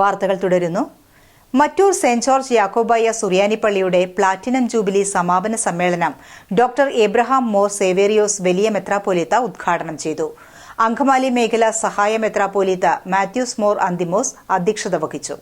വാർത്തകൾ തുടരുന്നു. Mattoor saint George Yakobaya സുറിയാനിപ്പള്ളിയുടെ പ്ലാറ്റിനം ജൂബിലി സമാപന സമ്മേളനം ഡോക്ടർ എബ്രഹാം മോർ സേവേറിയോസ് വലിയ മെത്രാപ്പോലിത്ത ഉദ്ഘാടനം ചെയ്തു. അങ്കമാലി മേഖല സഹായ മെത്രാപ്പോലിത്ത മാത്യൂസ് മോർ അന്തിമോസ് അധ്യക്ഷത വഹിച്ചു.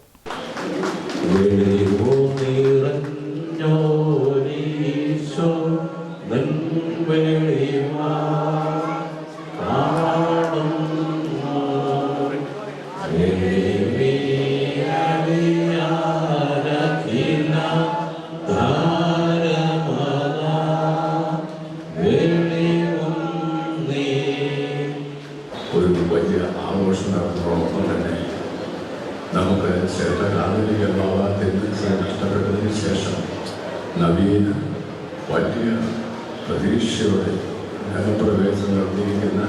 നവീന വലിയ പ്രതീക്ഷയോടെ നഗരപ്രവേശനം നടത്തിയിരിക്കുന്ന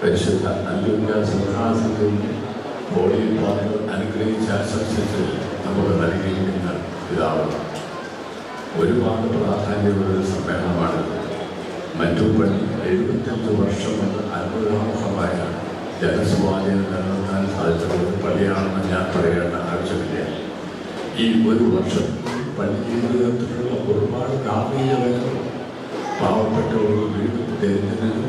പരിശുദ്ധ അല്ലുങ്ക സിംഹാസനത്തിൽ ബോഡി പാദങ്ങൾ അനുഗ്രഹിച്ച ആശംസിച്ച് നമുക്ക് നൽകിയിരിക്കുന്ന പിതാവ്. ഒരുപാട് പ്രാധാന്യമുള്ള ഒരു സമ്മേളനമാണ്. മറ്റു പണി എഴുപത്തഞ്ച് വർഷം കൊണ്ട് അത്ഭുതാമുഖമായ ജനസ്വാധീനം നിലനിർത്താൻ സാധിച്ചത് പള്ളിയാണെന്ന് ഞാൻ പറയേണ്ട ആവശ്യമില്ല. ഈ ഒരു വർഷം പള്ളി ജീവിതത്തിലുള്ള ഒരുപാട് കാർമ്മികതകൾ പാവപ്പെട്ടവർക്ക് വീട് തരുന്നതിന്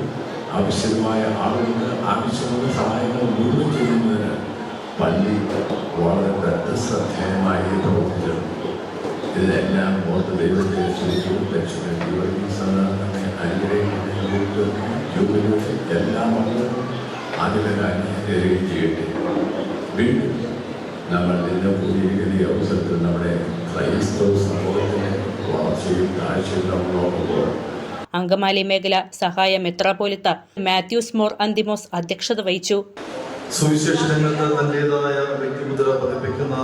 ആവശ്യമായ ആളുകൾക്ക് ആവശ്യമായ സഹായങ്ങൾ മുഴുവൻ ചെയ്യുന്നതിന് പള്ളി വളരെ ശ്രദ്ധേയമായി പ്രവർത്തിച്ചു ഇതെല്ലാം ഓർത്ത് ദൈവത്തെ സ്തുതിക്കും ലക്ഷ്മി സാധാരണ അനുഗ്രഹിക്കുന്ന ജൂബിലിയുടെ എല്ലാ മക്കളും അതിലെ അംഗീകരിക്കുകയും ചെയ്യട്ടെ. വീണ്ടും നമ്മൾ ഇന്ന് കൂടിയിരിക്കുന്ന ഈ അവസരത്തിൽ നമ്മുടെ ക്രൈസ്തവ സമൂഹത്തിന്റെ അങ്കമാലി മേഖല സഹായ മെത്രാപോലിത്ത മാത്യൂസ് മോർ അന്തിമോസ് അധ്യക്ഷത വഹിച്ചു. സുവിശേഷ രംഗത്ത് തന്റേതായ വ്യക്തിമുദ്ര പതിപ്പിക്കുന്ന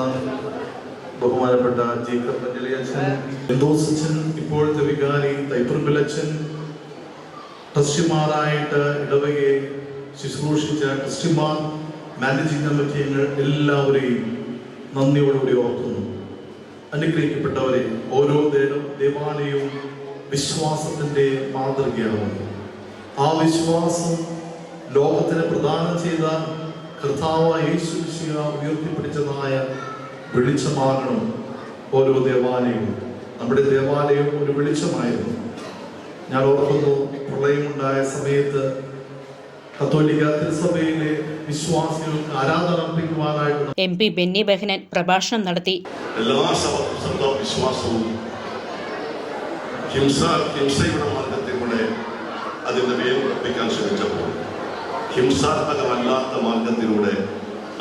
ബഹുമാനപ്പെട്ട ജേക്കബ് പഞ്ചലിയച്ഛൻ എന്തോസ് അച്ഛൻ ഇപ്പോഴത്തെ വികാരി തൈപ്പുറമ്പിലച്ഛൻ ട്രസ്റ്റിമാരായിട്ട് ഇടവകയെ ശുശ്രൂഷിച്ച ട്രസ്റ്റിമാർ മാനേജിംഗ് കമ്മിറ്റി എല്ലാവരെയും നന്ദിയോടുകൂടി ഓർക്കുന്നു. അനുഗ്രഹിക്കപ്പെട്ടവരെ ഓരോ ദേവ ദേവാലയവും വിശ്വാസത്തിന്റെ മാതൃകയാണ് ആ വിശ്വാസം ലോകത്തിന് പ്രദാനം ചെയ്ത മിശിഹ ഉയർത്തിപ്പിടിച്ചതായ വെളിച്ചമാകണം ഓരോ ദേവാലയവും. നമ്മുടെ ദേവാലയം ഒരു വെളിച്ചമായിരുന്നു. ഞാൻ ഓർക്കുന്നു പ്രളയമുണ്ടായ സമയത്ത് കത്തോലിക്ക തിരുസഭയിലെ വിശ്വാസികൾക്ക് ആരാധന അർപ്പിക്കുവാനായിട്ട് എം പി ബെന്നി ബഹനൻ പ്രഭാഷണം നടത്തി. എല്ലാ വിശ്വാസവും ഹിംസ ഹിംസയുടെ മാർഗത്തിലൂടെ അതിന്റെ വേവ് ഉറപ്പിക്കാൻ ശ്രമിച്ചപ്പോൾ ഹിംസാത്മകമല്ലാത്ത മാർഗത്തിലൂടെ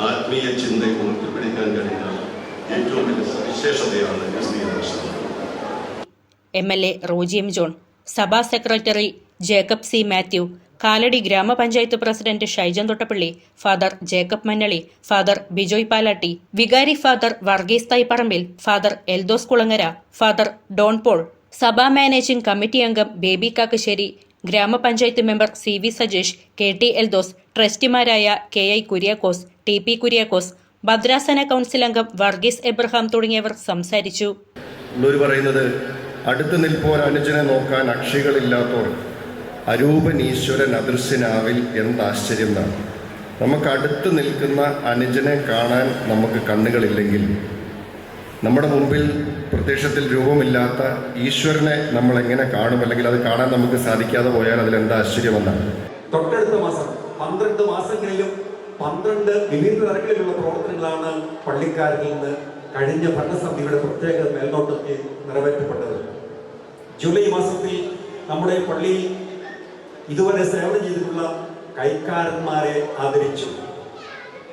ആത്മീയ ചിന്തയെ ഉയർത്തിപ്പിടിക്കാൻ കഴിയുന്ന ഏറ്റവും വലിയ സവിശേഷതയാണ് ക്രിസ്തീയ ദർശനം M L A Roji M John സഭാ secretary Jacob C Mathew Kalady grama panchayat president Shaijan Thottappally father Jacob Mannali father Bijoy Palatty വികാരി father Varghese Thaipparambil father Eldhose Kulangara father Don Paul സഭാ managing committee അംഗം Baby Kakkassery grama panchayat member C V Sajesh K T Eldhose ട്രസ്റ്റിമാരായ K I Kuriakose T P Kuriakose ഭദ്രാസന council അംഗം Varghese Abraham തുടങ്ങിയവർ സംസാരിച്ചു. പറയുന്നത് അടുത്ത് നിൽപ്പോർ അനുജനെ നോക്കാൻ അക്ഷികളില്ലാത്തോർ അരൂപൻ ഈശ്വരൻ അദൃശ്യനാവിൽ എന്താശ്ചര്യം എന്നാണ് നമുക്ക് അടുത്ത് നിൽക്കുന്ന അനുജനെ കാണാൻ നമുക്ക് കണ്ണുകളില്ലെങ്കിൽ? നമ്മുടെ മുമ്പിൽ പ്രത്യക്ഷത്തിൽ രൂപമില്ലാത്ത ഈശ്വരനെ നമ്മൾ എങ്ങനെ കാണും? അല്ലെങ്കിൽ അത് കാണാൻ നമുക്ക് സാധിക്കാതെ പോയാൽ അതിൽ എന്താ ആശ്ചര്യമെന്നാണ് തൊട്ടടുത്ത മാസം പന്ത്രണ്ട് മാസങ്ങളിലും പന്ത്രണ്ട് വിവിധ തരത്തിലുള്ള പ്രവർത്തനങ്ങളാണ് പള്ളിക്കാരിൽ നിന്ന് കഴിഞ്ഞ ഭരണസമിതിയുടെ പ്രത്യേക മേൽനോട്ടത്തിൽ നിറവേറ്റപ്പെട്ടത്. ജൂലൈ മാസത്തിൽ നമ്മുടെ പള്ളിയിൽ ഇതുവരെ സേവനം ചെയ്തിട്ടുള്ള കൈക്കാരന്മാരെ ആദരിച്ചു.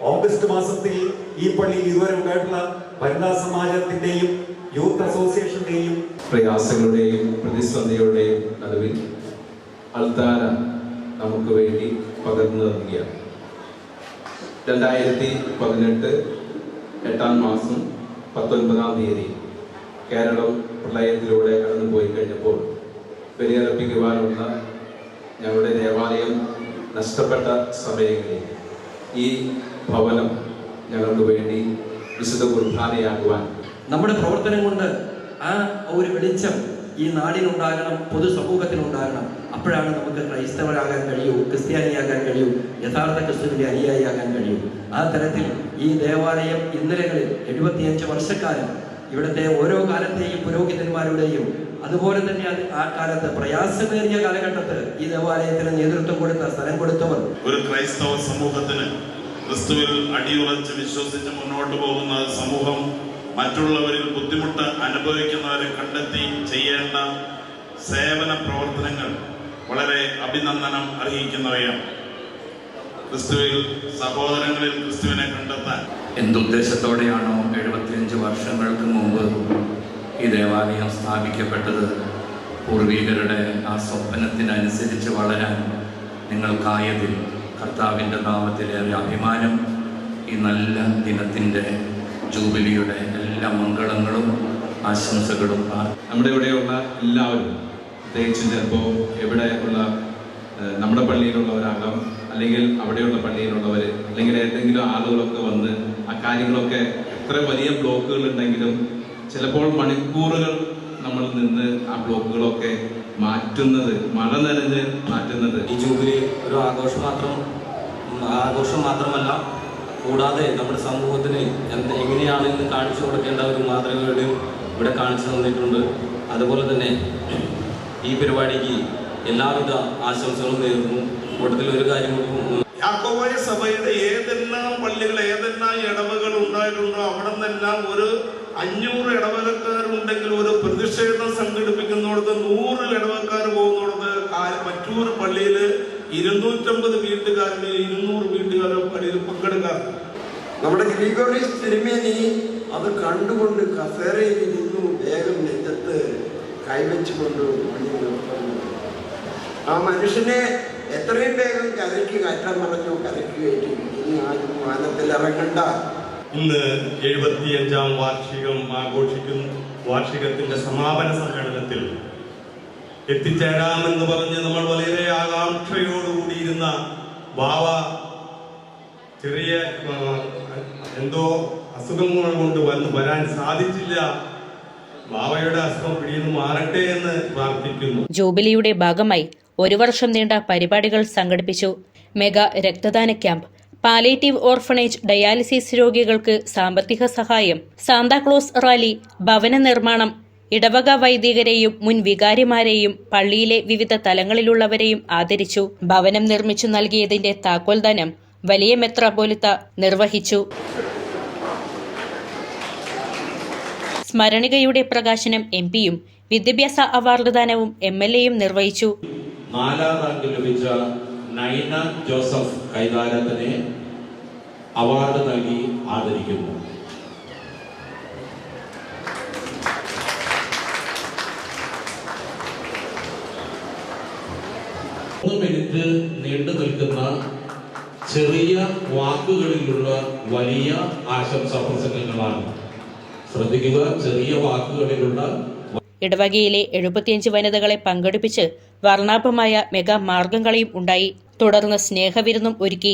ഓഗസ്റ്റ് മാസത്തിൽ ഈ പള്ളിയിൽ ഇതുവരെ ഉണ്ടായിട്ടുള്ള വനിതാ സമാജത്തിന്റെയും യൂത്ത് അസോസിയേഷന്റെയും പ്രയാസങ്ങളുടെയും പ്രതിസന്ധികളുടെയും നടുവിൽ അൾത്താര നമുക്ക് വേണ്ടി പകർന്നു നൽകിയ രണ്ടായിരത്തി പതിനെട്ട് എട്ടാം മാസം പത്തൊൻപതാം തീയതി കേരളം പ്രളയത്തിലൂടെ കടന്നുപോയി കഴിഞ്ഞപ്പോൾ ബലിയർപ്പിക്കുവാനുള്ള ഞങ്ങളുടെ ദേവാലയം നഷ്ടപ്പെട്ട സമയങ്ങളിൽ ഈ ഭവനം ഞങ്ങൾക്ക് വേണ്ടി വിശുദ്ധ കുർബാനയാകുവാൻ നമ്മുടെ പ്രവർത്തനം കൊണ്ട് ആ ഒരു വെളിച്ചം ഈ നാടിനുണ്ടാകണം പൊതുസമൂഹത്തിനുണ്ടാകണം. അപ്പോഴാണ് നമുക്ക് ക്രൈസ്തവരാകാൻ കഴിയൂ ക്രിസ്ത്യാനിയാകാൻ കഴിയൂ യഥാർത്ഥ ക്രിസ്തുവിന്റെ അനുയായിയാകാൻ കഴിയൂ. ആ തരത്തിൽ ഈ ദേവാലയം ഇന്നലകളിൽ എഴുപത്തിയഞ്ച് വർഷക്കാലം ഇവിടുത്തെ ഓരോ കാലത്തെയും പുരോഹിതന്മാരുടെയും അതുപോലെ തന്നെ ആ കാലത്ത് പ്രയാസമേറിയ കാലഘട്ടത്തിൽ ഈ ദേവാലയത്തിന് നേതൃത്വം കൊടുത്ത സ്ഥലം കൊടുത്തവർ ഒരു ക്രൈസ്തവ സമൂഹത്തിന് ക്രിസ്തുവിൽ അടിയുറച്ച് വിശ്വസിച്ച് മുന്നോട്ട് പോകുന്ന സമൂഹം മറ്റുള്ളവരിൽ ബുദ്ധിമുട്ട് അനുഭവിക്കുന്നവരെ കണ്ടെത്തി ചെയ്യേണ്ട സേവന പ്രവർത്തനങ്ങൾ വളരെ അഭിനന്ദനം അർഹിക്കുന്നവയാണ്. ക്രിസ്തുവിൽ സഹോദരങ്ങളിൽ ക്രിസ്തുവിനെ കണ്ടെത്താൻ എന്തുദ്ദേശത്തോടെയാണോ എഴുപത്തിയഞ്ച് വർഷങ്ങൾക്ക് മുമ്പ് ഈ ദേവാലയം സ്ഥാപിക്കപ്പെട്ടത് പൂർവികരുടെ ആ സ്വപ്നത്തിനനുസരിച്ച് വളരാൻ നിങ്ങൾക്കായതിൽ കർത്താവിന്റെ നാമത്തിലേറെ അഭിമാനം. ഈ നല്ല ദിനത്തിന്റെ ജൂബിലിയുടെ എല്ലാ മംഗളങ്ങളും ആശംസകളും നമ്മുടെ ഇവിടെയുള്ള എല്ലാവരും പ്രത്യേകിച്ച് ചിലപ്പോൾ എവിടെയുള്ള നമ്മുടെ പള്ളിയിലുള്ളവരാകാം അല്ലെങ്കിൽ അവിടെയുള്ള പള്ളിയിലുള്ളവർ അല്ലെങ്കിൽ ഏതെങ്കിലും ആളുകളൊക്കെ വന്ന് ആ കാര്യങ്ങളൊക്കെ എത്ര വലിയ ബ്ലോക്കുകൾ ഉണ്ടെങ്കിലും ചിലപ്പോൾ മണിക്കൂറുകൾ നമ്മൾ നിന്ന് ആ ബ്ലോക്കുകളൊക്കെ മാറ്റുന്നത് മഴ നനഞ്ഞ് മാറ്റുന്നത്. ഈ ജൂബിലി ഒരു ആഘോഷം മാത്രം ആഘോഷം മാത്രമല്ല കൂടാതെ നമ്മുടെ സമൂഹത്തിന് എന്ത് എങ്ങനെയാണ് ഇന്ന് കാണിച്ചു കൊടുക്കേണ്ട ഒരു മാതൃകകളും ഇവിടെ കാണിച്ചു തന്നിട്ടുണ്ട്. അതുപോലെ തന്നെ ഈ പരിപാടിക്ക് എല്ലാവിധ ആശംസകളും നേരുന്നു. കൂട്ടത്തിൽ ഒരു കാര്യം കൂടി യാക്കോബായ സഭയുടെ ഏതെല്ലാം പള്ളികൾ ഏതെല്ലാം ഇടവകൾ ഉണ്ടായിട്ടുണ്ടോ അവിടെ നിന്നെല്ലാം ഒരു അഞ്ഞൂറ് ഇടവകക്കാരുണ്ടെങ്കിൽ ഒരു പ്രതിഷേധം സംഘടിപ്പിക്കുന്നിടത്ത് നൂറ് ഇടവക്കാർ പോകുന്നിടത്ത് മറ്റൂർ പള്ളിയിൽ ഇരുന്നൂറ്റമ്പത് വീട്ടുകാരിൽ ഇരുന്നൂറ് വീട്ടുകാരും പള്ളിയിൽ പങ്കെടുക്കാറുണ്ട്. നമ്മുടെ ഗ്രിഗോറിയസ് തിരുമേനി അത് കണ്ടുകൊണ്ട് കസേരയിൽ നിന്നു വേഗം നെഞ്ചത്ത് കൈവച്ചുകൊണ്ട് നിർത്തുന്നു. ആ മനുഷ്യനെ എത്രയും വേഗം കരയ്ക്ക് കയറ്റാൻ പറഞ്ഞു കരയ്ക്ക് കയറ്റി. ഇനി ആരും വാനത്തിൽ ഇറങ്ങണ്ട. ഇന്ന് എഴുപത്തിയഞ്ചാം വാർഷികം ആഘോഷിക്കുന്നു. വാർഷികത്തിന്റെ സമാപന സമ്മേളനത്തിൽ എത്തിച്ചേരാമെന്ന് പറഞ്ഞ് നമ്മൾ വളരെ ആകാംക്ഷയോടുകൂടിയിരുന്ന ബാവ ചെറിയ എന്തോ അസുഖങ്ങൾ കൊണ്ട് വന്ന് വരാൻ സാധിച്ചില്ല. ബാവയുടെ അസുഖം പിടിയിൽ മാറട്ടെ എന്ന് പ്രാർത്ഥിക്കുന്നു. ജൂബിലിയുടെ ഭാഗമായി ഒരു വർഷം നീണ്ട പരിപാടികൾ സംഘടിപ്പിച്ചു. മെഗാ രക്തദാന ക്യാമ്പ് പാലേറ്റീവ് ഓർഫണേജ് ഡയാലിസിസ് രോഗികൾക്ക് സാമ്പത്തിക സഹായം സാന്താക്ലോസ് റാലി ഭവന നിർമ്മാണം ഇടവക വൈദികരെയും മുൻ വികാരിമാരെയും പള്ളിയിലെ വിവിധ തലങ്ങളിലുള്ളവരെയും ആദരിച്ചു. ഭവനം നിർമ്മിച്ചു നൽകിയതിന്റെ താക്കോൽദാനം വലിയ മെത്രാപോലിത്ത നിർവഹിച്ചു. സ്മരണികയുടെ പ്രകാശനം എം പിയും വിദ്യാഭ്യാസ അവാർഡ് ദാനവും എം എൽ എയും നിർവഹിച്ചു. നാലാം റാങ്ക് ലഭിച്ച നൈന ജോസഫ് കൈതാരത്തിനെ അവാർഡ് നൽകി ആദരിക്കുന്നു. മിനിറ്റ് നീണ്ടു നിൽക്കുന്ന ചെറിയ വാക്കുകളിലുള്ള വലിയ ആശംസാ പ്രസംഗങ്ങളാണ്. ശ്രദ്ധിക്കുക ചെറിയ വാക്കുകളിലുള്ള ഇടവകയിലെ എഴുപത്തിയഞ്ച് വനിതകളെ പങ്കെടുപ്പിച്ച് വർണാഭമായ മെഗാ മാർഗംകളിയും ഉണ്ടായി. തുടർന്ന് സ്നേഹവിരുന്നും ഒരുക്കി.